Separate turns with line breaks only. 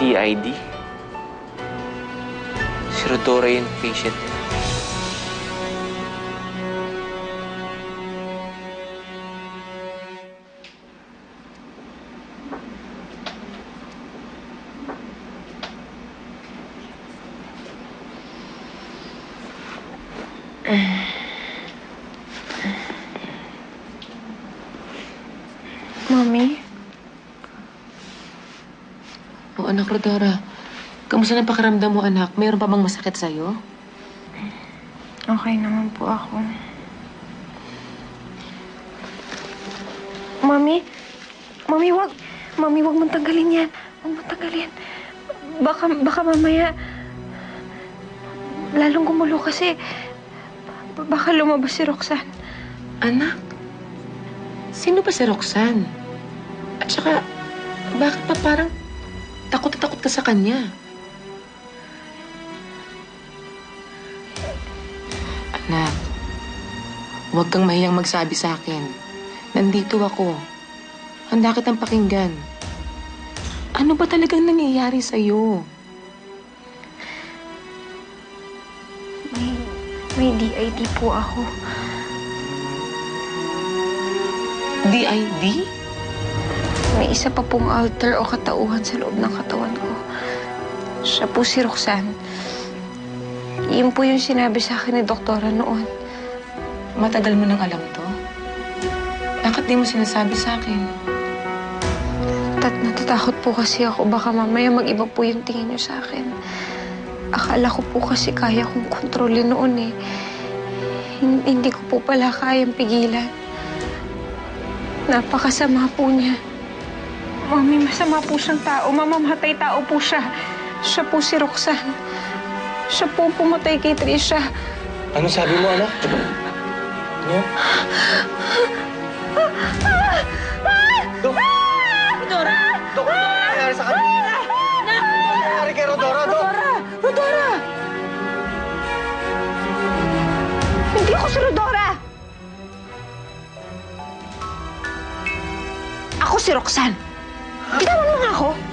DID? Si Rodora yung patient.
Mami,
O anak Rodora, kamusta na pakiramdam mo anak? Mayroon pa bang masakit sa'yo?
okay naman po ako. Mami, Mami, wag. Mami, wag mong tanggalin yan. Wag mong tanggalin. Baka, baka mamaya, lalong gumulo kasi baka lumabas si Roxanne.
Anak, sino ba si Roxanne? At saka, bakit pa parang takot na takot ka sa kanya? Anak, huwag kang mahiyang magsabi sa akin. Nandito ako. Handa kitang pakinggan. Ano ba talagang nangyayari sa'yo?
May, may DID po ako.
DID?
May isa pa pong alter o katauhan sa loob ng katawan ko. Siya po si Roxanne. Yun po yung sinabi sa akin ni doktora noon.
Matagal mo nang alam to? Bakit di mo sinasabi sa akin?
Tat natatakot po kasi ako. Baka mamaya mag-iba po yung tingin niyo sa akin. Akala ko po kasi kaya kong kontrolin noon eh. Hin- Hindi ko po pala kayang pigilan. Napakasama po niya. Mami, masama po siyang tao. Mamamatay tao po siya. Siya po si Roxanne. Siya po pumatay kay Trisha.
Ano sabi mo, anak? Ano? Dok!
Rodora!
Dok, ano nangyayari sa kanya? Ano nangyayari kay Rodora, Dok?
Rodora!
Hindi ako si Rodora! Ako si Roxanne. Bitawan mo nga ako.